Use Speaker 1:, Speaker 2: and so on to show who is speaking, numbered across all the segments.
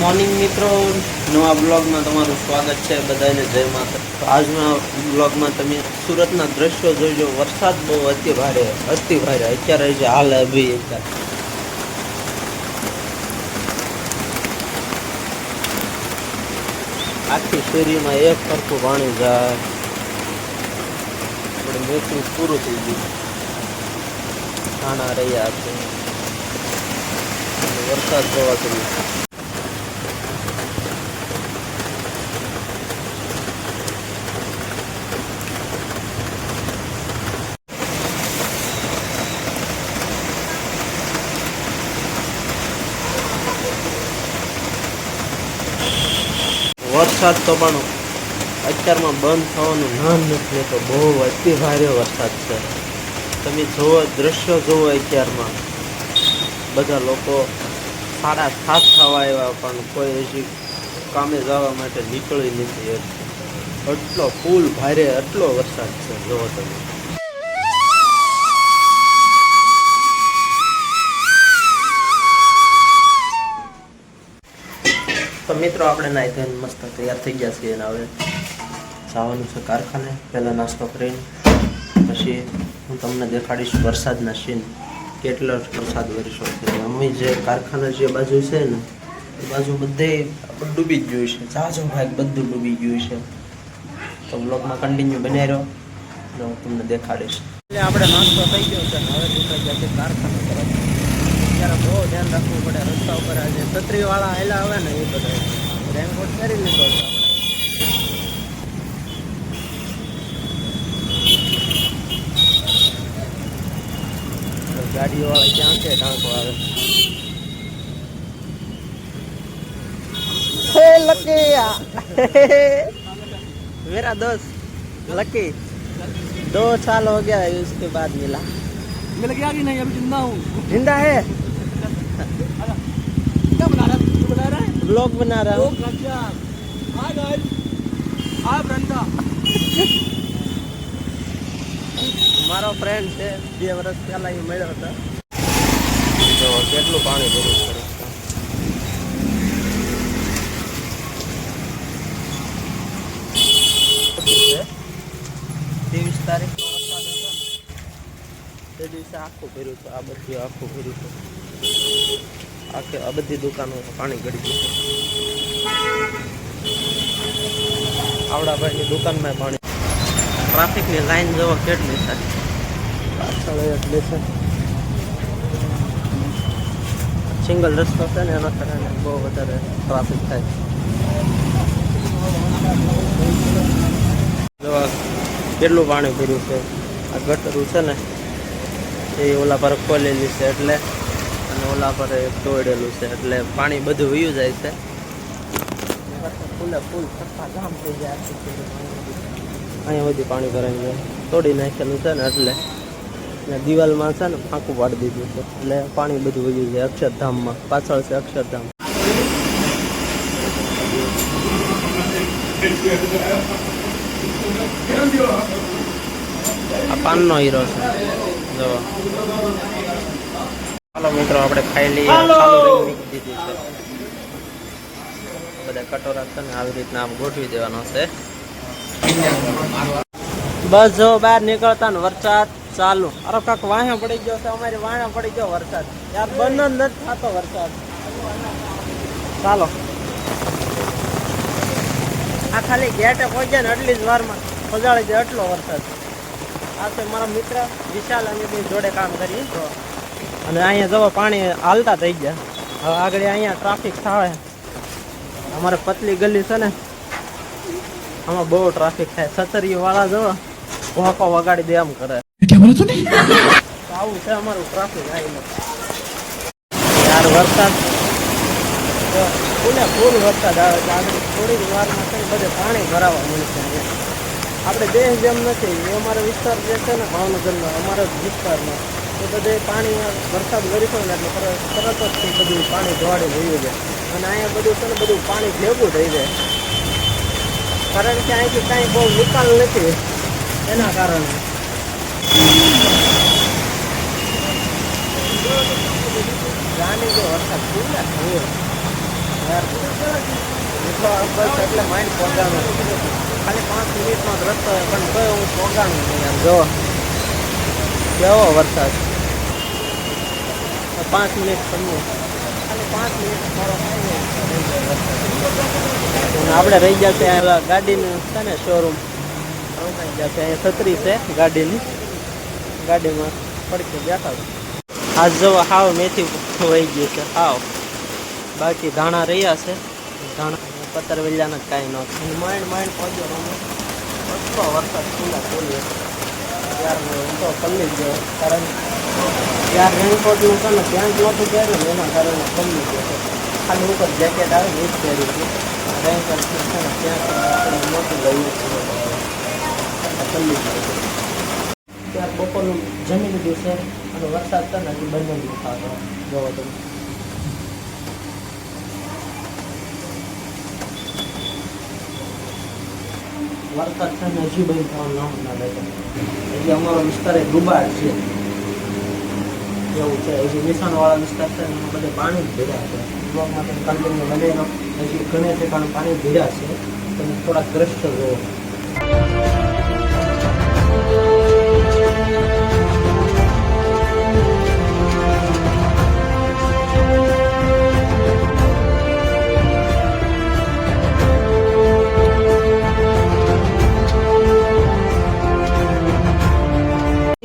Speaker 1: Morning મિત્રો. નવા બ્લોગમાં તમારું સ્વાગત છે. બધાને જય માતા. તો આજના બ્લોગમાં તમે સુરતના દ્રશ્યો જોઈજો વરસાદ બહુ અતિ ભારે અતિ ભારે. અત્યારે જે હાલ અભી આખી શેરીમાં એક સરખું પાણી જાય. મેચિંગ પૂરું થઈ ગયું. ખાણા રહ્યા છે. વરસાદ જોવા તમે વરસાદ તો પણ અત્યારમાં બંધ થવાનું નામ નથી લેતો. બહુ અતિ ભારે વરસાદ છે. તમે જોવો, દ્રશ્યો જોવો અત્યારમાં. બધા લોકો સાડા સાત થવા આવ્યા, પણ કોઈ હજી કામે જવા માટે નીકળી નથી એટલો ફૂલ, ભારે, એટલો વરસાદ છે. જોવો તમે. તો મિત્રો, આપણે નાહી ધોઈને મસ્ત તૈયાર થઈ ગયા છીએ અને હવે જવાનું છે કારખાને. પહેલાં નાસ્તો કરીને, પછી હું તમને દેખાડીશ વરસાદના સીન. કેટલો વરસાદ વરસ્યો છે. અમે જે કારખાના જે બાજુ છે ને, એ બાજુ બધે ડૂબી જ ગયું છે. જાજો ભાગ બધું ડૂબી ગયું છે. તો બ્લોગમાં કન્ટિન્યુ બનાવી રહ્યો અને હું તમને દેખાડીશ. એટલે આપણે નાસ્તો થઈ ગયો છે. હવે દેખાઈ ગયા છે કારખાના તરફ. ત્યારે બહુ ધ્યાન રાખવું પડે રસ્તા ઉપર આજે છત્રી વાળા આવેલા આવે ને એ બધા રેનકોટ પહેરી લીધો છે આપણે. ગાડીઓ વાળા ક્યાં છે ટાંકો આવે હે लकी मेरा दोस्त लकी दो साल हो गया है उसके बाद मिला
Speaker 2: मिल गया कि नहीं अभी जिंदा हूँ
Speaker 1: जिंदा है
Speaker 2: क्या बना रहा है तू बना रहा है
Speaker 1: ब्लॉग बना रहा
Speaker 2: ओ
Speaker 1: हूँ
Speaker 2: अच्छा हाँ गाइस हाँ ब्रंदा
Speaker 1: મારો ફ્રેન્ડ છે બે વર્ષ પહેલા એ મળ્યો હતો તો કેટલું પાણી ભર્યું છે રસ્તા ત્રેવીસ તારીખ વરસાદ હતો ને તે દિવસે આખું ભર્યું હતું આ બધી આખું ભર્યું હતું આખે આ બધી દુકાનો પાણી ગળી ગયું આવડાભાઈની દુકાનમાં પાણી. ટ્રાફિકની લાઈન જોવો કેટલી છે? પાછળ એટલે છે. સિંગલ રસ્તો છે ને એના કારણે બહુ વધારે ટ્રાફિક થાય. કેટલું પાણી ભર્યું છે? આ ગટરું છે ને એ ઓલા પર ખોલેલી છે એટલે અને ઓલા પર તોડેલું છે એટલે પાણી બધું વયું જાય છે. અહીંયા બધી પાણી ભરાઈ જાય તોડી નાખેલું છે ને એટલે ને દિવાલમાં છે ને ફાંકું પાડી દીધું છે. એટલે પાણી બધું વયું જાય અક્ષરધામમાં. પાછળ છે અક્ષરધામ. આ પાનનો હીરો છે. જો ચાલો મિત્રો આપણે દીધી છે. બધા કટોરા છે ને આવી રીતના આમ ગોઠવી દેવાનો છે. બસ જો બહાર નીકળતા ને વરસાદ ચાલુ. અરે કાક વાહ્યા પડી ગયો છે અમારી વાહ્યા પડી ગયો વરસાદ. યાર બંધ જ નથી થતો વરસાદ. ચાલો. આ ખાલી ગેટે પહોંચ્યા ને એટલી જ વારમાં પજાળી જાય એટલો વરસાદ. આ છે મારા મિત્ર વિશાલ અમે બે જોડે કામ કરીએ તો અને અહીંયા જવા પાણી હાલતા થઈ ગયા. હવે આગળ અહીંયા ટ્રાફિક થાય. અમારે પતલી ગલી છે ને આમાં બહુ ટ્રાફિક થાય. છતરી વાળા જવા ભોકો વગાડી દે એમ કરે. આવું છે અમારું ટ્રાફિક આવીને. યાર વરસાદ પૂરે ફૂલ વરસાદ આવે છે? આગળ થોડીક વારમાં છે બધે પાણી ભરાવા મળશે અહીંયા આપણે દેશ જેમ નથી એ અમારો વિસ્તાર જે છે ને ભાવનગરનો અમારો જ વિસ્તારમાં એ બધે પાણી વરસાદ વરસ્યો ને એટલે તરત જ બધું પાણી ધોવાડી વયું જાય અને અહીંયા બધું છે ને બધું પાણી ભેગું થઈ જાય. કારણ કે અહીંથી કાંઈ બહુ નિકાલ નથી એના કારણે. જાણી જો વરસાદ ફૂલે થયો. એટલો બસ એટલે માઇન્ડ પોગાણું. ખાલી પાંચ મિનિટનો રસ્તો પણ કયો હું પોગાણું જો. કેવો વરસાદ. પાંચ મિનિટ તમને પાંચ મિનિટ અને આપણે રહી છે ગાડીનું છે ને શોરૂમ જશે અહીંયા છત્રી છે ગાડીની. ગાડીમાં પડકે બેઠા આજ જો હાવ મેથી વહી ગયું છે હાવ. બાકી ધાણા રહ્યા છે. ધાણા પતર વેલ્યાના જ કાંઈ ન માઇન્ડ માઇન્ડ પહોંચ્યો રમો વરસાદ ખુલ્લા ખોલી ત્યાર હું તો પલ્લી જ ગયો. કારણ ત્યાર રેનકોટનું છે ને ત્યાં જ નહોતું પહેર્યું ને એના કારણે પલ્લી ગયો છે ખાલી ઉપર જેકેટ આવે ને એ જ પહેર્યું છે રેનકોટ છે ને ત્યાં આપણે નહોતું લઈએ પલ્લી ગયો છે ત્યાર બપોરનું જમી લીધું છે અને વરસાદ છે ને હજી બંને નથી થતો જોવો તમે વરસાદ છે ને હજી બંધ થવાનું નામ ના લે હજી અમારો વિસ્તાર એ ડુબાડ છે એવું છે. હજી નિશાનવાળા વિસ્તાર છે એમાં બધે પાણી જ ભર્યા છે. બ્લોકમાં તમે કન્ટિન્યુ બને હજી ઘણે ઠેકાણે પાણી ભર્યા છે. તમે થોડાક દ્રશ્ય જુઓ.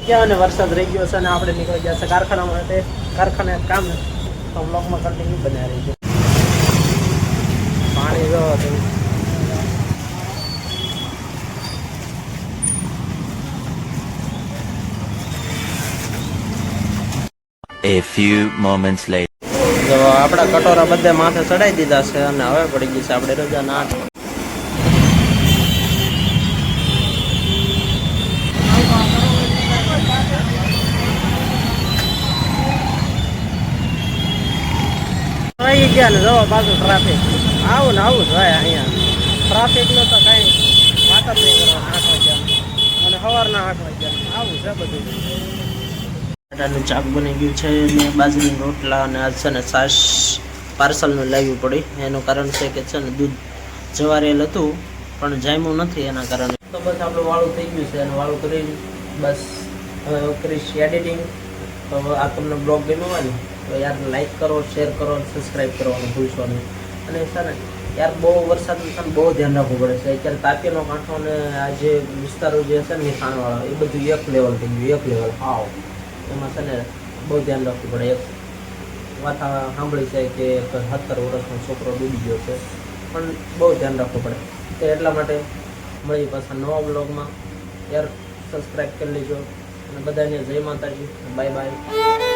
Speaker 1: ગયા અને વરસાદ રહી ગયો છે અને આપણે નીકળી ગયા છે કારખાના માટે કારખાને કામ તો બ્લોકમાં કન્ટિન્યુ બન્યા રહી છે પાણી જો
Speaker 3: A few moments later.
Speaker 1: આપણા કટોરા બધે માથે ચડાઈ દીધા છે અને હવે પડી ગઈ છે આપણે રજા ના રહી ગયા ને જવા પાછું ટ્રાફિક આવું ને આવું જ હોય અહીંયા. ટ્રાફિકનો તો કાંઈ વાત જ નહીં કરવાની, આઠ વાગ્યા અને સવારના આઠ વાગ્યા આવું છે બધું. ચાક બની ગયું છે અને બાજરીના રોટલા અને આજ છે ને છાશ પાર્સલનું લાવવું પડી. એનું કારણ છે કે છે ને દૂધ જવારેલ હતું, પણ જામ્યું નથી એના કારણે. તો બસ આપણું વાળું થઈ ગયું છે અને વાળું કરી બસ હવે કરીશ એડિટિંગ તો આ તમને બ્લોગ ગમ્યો હોય ને તો યાર લાઈક કરો શેર કરો સબસ્ક્રાઈબ કરવાનું ભૂલશો નહીં. અને ને યાર બહુ વરસાદનું છે બહુ ધ્યાન રાખવું પડે છે. અત્યારે તાપીનો કાંઠો અને આ જે વિસ્તારો જે છે ને નિશાણવાળા એ બધું એક લેવલ થઈ ગયું એક લેવલ હાવ એમાં છે ને બહુ ધ્યાન રાખવું પડે. એક વાત સાંભળી છે કે એક સત્તર વર્ષનો છોકરો ડૂબી ગયો છે. પણ બહુ ધ્યાન રાખવું પડે. તો એટલા માટે મળી પાછા નવા બ્લોગમાં યાર સબસ્ક્રાઈબ કરી લેજો. અને બધાને જય માતાજી. Bye bye